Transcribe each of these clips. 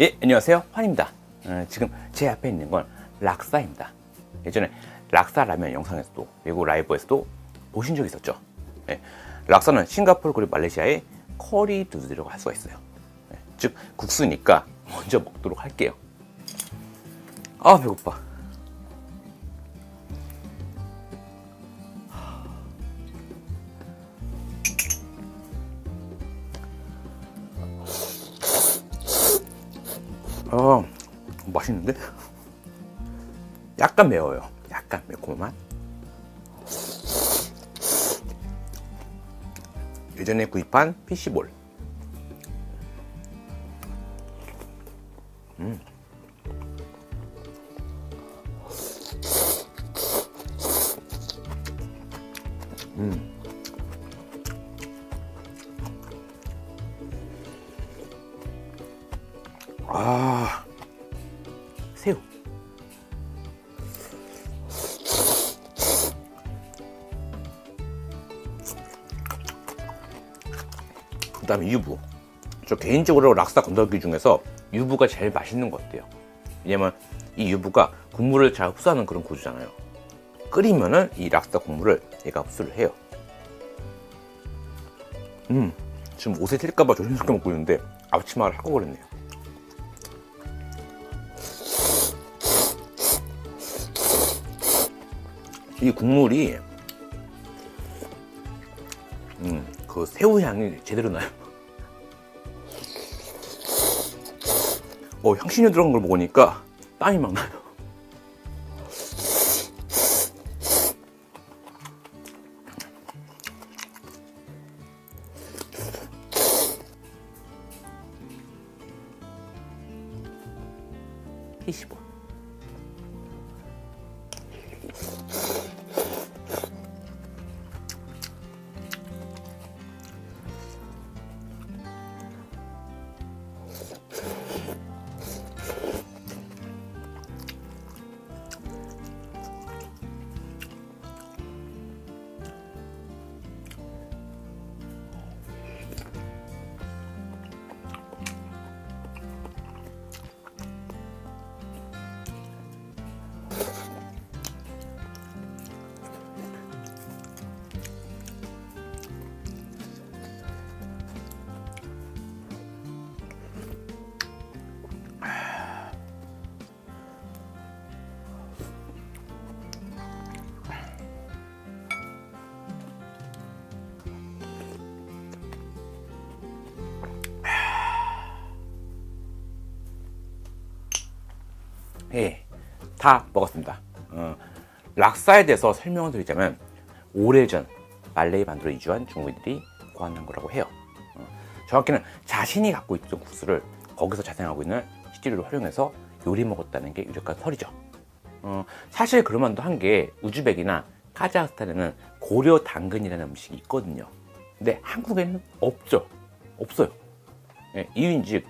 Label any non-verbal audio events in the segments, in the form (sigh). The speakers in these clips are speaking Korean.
예, 안녕하세요. 환입니다. 어, 지금 제 앞에 있는 건 락사입니다. 예전에 락사 라면 영상에서도 그리고 라이브에서도 보신 적 있었죠. 예, 락사는 싱가포르 그리고 말레이시아의 커리 두드라고 할 수가 있어요. 예, 즉 국수니까 먼저 먹도록 할게요. 아 배고파. 어, 맛있는데? 약간 매워요. 약간 매콤한. 예전에 구입한 피시볼. 음. 음. 아, 새우. 그 다음에 유부. 저 개인적으로 락사 건더기 중에서 유부가 제일 맛있는 것 같아요. 왜냐면 이 유부가 국물을 잘 흡수하는 그런 구조잖아요. 끓이면은 이 락사 국물을 얘가 흡수를 해요. 음, 지금 옷에 튈까봐 조심스럽게 먹고 있는데 앞치마를 하고 그랬네요. 이 국물이 음, 그 새우 향이 제대로 나요. 어, 향신료 들어간 걸 먹으니까 땀이 막 나요. P15. 예, 다 먹었습니다. 어, 락사에 대해서 설명을 드리자면 오래전 말레이 반도로 이주한 중국인들이 고안한 거라고 해요. 어, 정확히는 자신이 갖고 있던 국수를 거기서 자생하고 있는 식재료를 활용해서 요리 먹었다는 게 유력한 설이죠. 어, 사실 그럴만도 한 게 우즈벡이나 카자흐스탄에는 고려 당근이라는 음식이 있거든요. 근데 한국에는 없죠. 없어요. 예, 이유인즉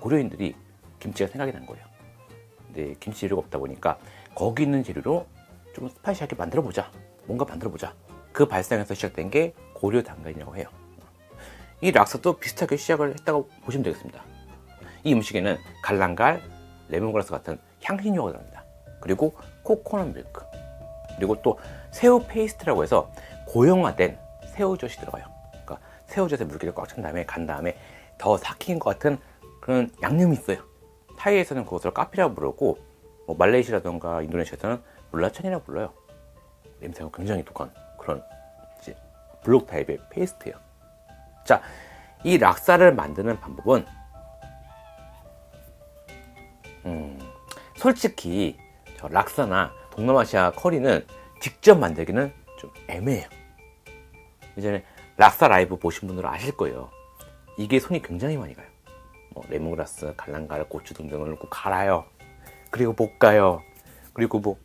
고려인들이 김치가 생각이 난 거예요. 근데 김치 재료가 없다 보니까 거기 있는 재료로 좀 스파이시하게 만들어 보자. 뭔가 만들어 보자. 그 발상에서 시작된 게 고려 당근이라고 해요. 이 락사도 비슷하게 시작을 했다고 보시면 되겠습니다. 이 음식에는 갈랑갈, 레몬그라스 같은 향신료가 들어갑니다. 그리고 코코넛 밀크, 그리고 또 새우 페이스트라고 해서 고형화된 새우젓이 들어가요. 그러니까 새우젓에 물기를 꽉 찬 다음에 간 다음에 더 삭힌 것 같은 그런 양념이 있어요. 타이에서는 그것을 카피라고 부르고 뭐 말레이시아라던가 인도네시아에서는 물라찬이라고 불러요. 냄새가 굉장히 독한 그런 이제 블록 타입의 페이스트예요. 자, 이 락사를 만드는 방법은 음, 솔직히 저 락사나 동남아시아 커리는 직접 만들기는 좀 애매해요. 예전에 락사 라이브 보신 분들은 아실 거예요. 이게 손이 굉장히 많이 가요. 뭐 레몬그라스, 갈랑갈, 고추 등등을 넣고 갈아요. 그리고 볶아요. 그리고 뭐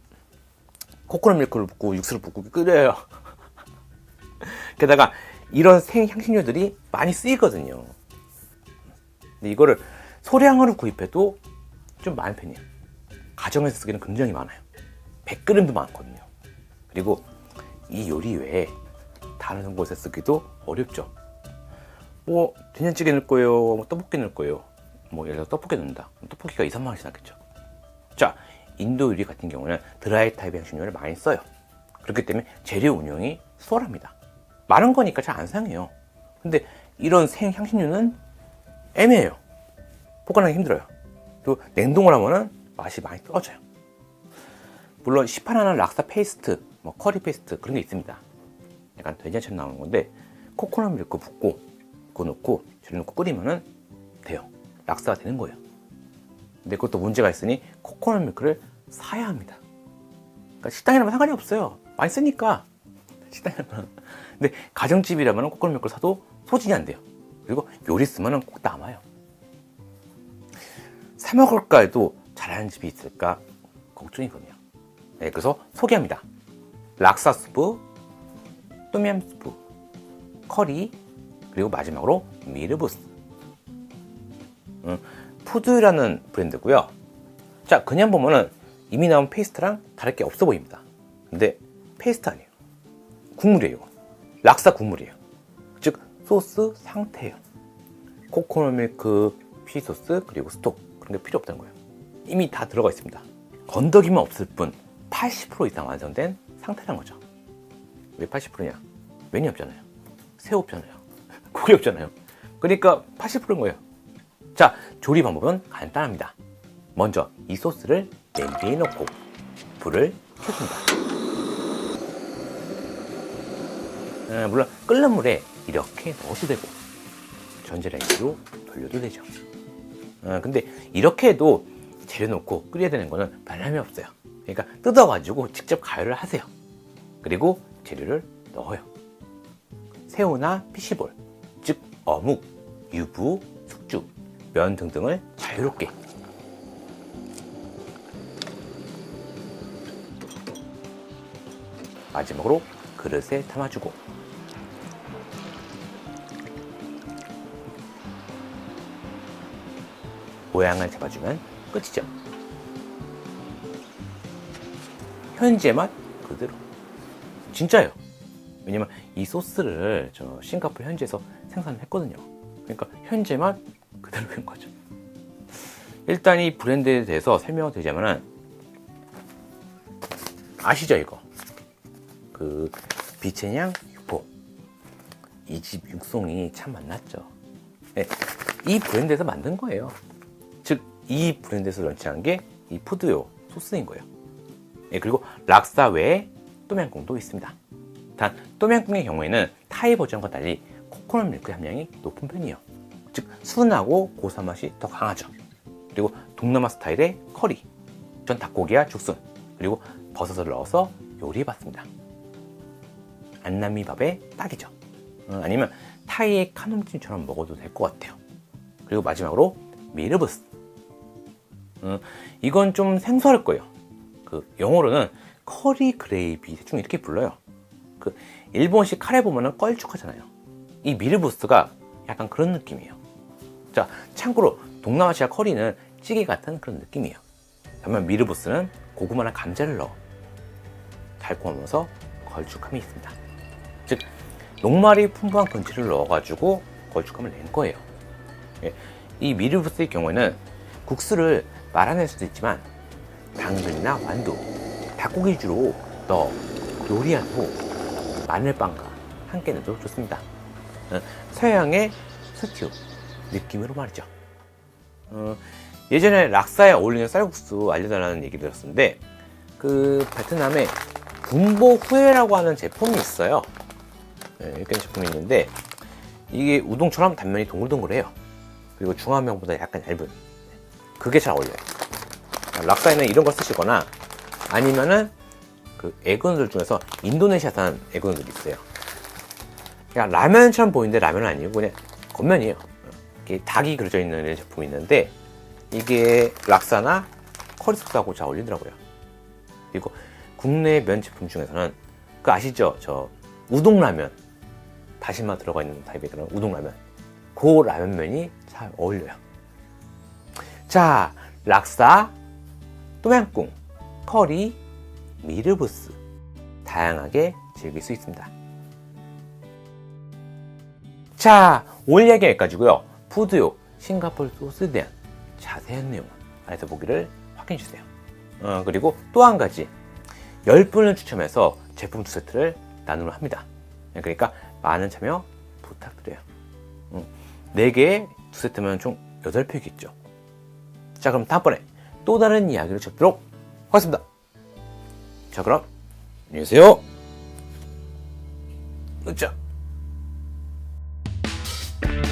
코코넛 밀크를 붓고 육수를 붓고 끓여요. (laughs) 게다가 이런 생 향신료들이 많이 쓰이거든요. 근데 이거를 소량으로 구입해도 좀 많은 편이에요. 가정에서 쓰기는 굉장히 많아요. 100g도 많거든요. 그리고 이 요리 외에 다른 곳에 쓰기도 어렵죠. 뭐 된장찌개 넣을 거예요, 뭐 떡볶이 넣을 거예요. 뭐 예를 들어 떡볶이 넣는다. 떡볶이가 2, 3만 원씩 나겠죠. 자, 인도 요리 같은 경우는 드라이 타입의 향신료를 많이 써요. 그렇기 때문에 재료 운영이 수월합니다. 마른 거니까 잘 안 상해요. 근데 이런 생 향신료는 애매해요. 보관하기 힘들어요. 또 냉동을 하면은 맛이 많이 떨어져요. 물론 시판하는 락사 페이스트, 뭐 커리 페이스트 그런 게 있습니다. 약간 돼지한처럼 나오는 건데 코코넛 밀크 붓고 그거 넣고 넣고 끓이면은 돼요. 락사가 되는 거예요. 근데 그것도 문제가 있으니 코코넛 밀크를 사야 합니다. 그러니까 식당이라면 상관이 없어요. 많이 쓰니까 식당이라면. 근데 가정집이라면 코코넛 밀크를 사도 소진이 안 돼요. 그리고 요리 쓰면은 꼭 남아요. 사 먹을까 해도 잘하는 집이 있을까 걱정이거든요. 네, 그래서 소개합니다. 락사 수프, 또미암 수프, 커리, 그리고 마지막으로 미르부스. 음, 푸드라는 브랜드고요. 자, 그냥 보면은 이미 나온 페이스트랑 다를 게 없어 보입니다. 근데 페이스트 아니에요. 국물이에요. 락사 국물이에요. 즉 소스 상태예요. 코코넛 밀크, 피소스 그리고 스톡 그런 게 필요 없다는 거예요. 이미 다 들어가 있습니다. 건더기만 없을 뿐 80% 이상 완성된 상태란 거죠. 왜 80%냐? 메뉴 없잖아요. 새우 없잖아요. 고기 없잖아요. 그러니까 80%인 거예요. 자, 조리 방법은 간단합니다. 먼저 이 소스를 냄비에 넣고 불을 켜줍니다. 어, 물론 끓는 물에 이렇게 넣어도 되고 전자레인지로 돌려도 되죠. 어, 근데 이렇게 해도 재료 넣고 끓여야 되는 거는 변함이 없어요. 그러니까 뜯어가지고 직접 가열을 하세요. 그리고 재료를 넣어요. 새우나 피시볼, 즉 어묵, 유부, 숙주, 면 등등을 자유롭게 마지막으로 그릇에 담아주고 모양을 잡아주면 끝이죠. 현재 맛 그대로. 진짜요. 왜냐면 이 소스를 저 싱가포르 현지에서 생산을 했거든요. 그러니까 현재 맛 그대로인 거죠. 일단 이 브랜드에 대해서 설명을 드리자면은 아시죠 이거? 그 빛의 향 육포 이 집 육송이 참 만났죠. 네, 이 브랜드에서 만든 거예요. 즉 이 브랜드에서 런칭한 게이 푸드요 소스인 거예요. 예, 그리고 락사 외에 또명꿍도 있습니다. 단 또명꿍의 경우에는 타이 버전과 달리 코코넛 밀크 함량이 높은 편이에요. 즉 순하고 고소한 맛이 더 강하죠. 그리고 동남아 스타일의 커리, 전 닭고기와 죽순, 그리고 버섯을 넣어서 요리해봤습니다. 안남미 밥에 딱이죠. 어, 아니면 타이의 카놈찜처럼 먹어도 될 것 같아요. 그리고 마지막으로 미르브스. 어, 이건 좀 생소할 거예요. 그 영어로는 커리 그레이비 대충 이렇게 불러요. 그 일본식 카레 보면은 껄쭉하잖아요. 이 미르부스가 약간 그런 느낌이에요. 자, 참고로 동남아시아 커리는 찌개 같은 그런 느낌이에요. 반면 미르부스는 고구마나 감자를 넣어 달콤하면서 걸쭉함이 있습니다. 즉 녹말이 풍부한 근치를 넣어가지고 걸쭉함을 낸 거예요. 예, 이 미르부스의 경우에는 국수를 말아낼 수도 있지만 당근이나 완두, 닭고기 위주로 넣어 요리하고 마늘빵과 함께 넣어도 좋습니다. 어, 서양의 스튜 느낌으로 말이죠. 어, 예전에 락사에 어울리는 쌀국수 알려달라는 얘기 들었었는데 그 베트남에 군보 후에라고 하는 제품이 있어요. 네, 이렇게 제품이 있는데 이게 우동처럼 단면이 동글동글해요. 그리고 중화면보다 약간 얇은 그게 잘 어울려요. 락사에는 이런 걸 쓰시거나 아니면은 그 에그누들 중에서 인도네시아산 에그누들이 있어요. 그냥 라면처럼 보이는데 라면은 아니고 그냥 겉면이에요. 이게 닭이 그려져 있는 제품이 있는데 이게 락사나 커리 소스하고 잘 어울리더라고요. 그리고 국내 면 제품 중에서는 그 아시죠? 저 우동라면 다시마 들어가 있는 타입의 그런 우동라면 그 라면면이 잘 어울려요. 자, 락사, 또양꿍, 커리, 미르부스 다양하게 즐길 수 있습니다. 자, 오늘 이야기 여기까지고요. 푸드요, 싱가포르 소스에 대한 자세한 내용 안에서 보기를 확인해 주세요. 어, 그리고 또 한 가지 10분을 추첨해서 제품 두 세트를 나누려 합니다. 그러니까 많은 참여 부탁드려요. 음, 4개의 두 세트면 총 8표겠죠. 자, 그럼 다음번에 또 다른 이야기를 접도록 하겠습니다. 자, 그럼 안녕히 계세요. 자. Thank you.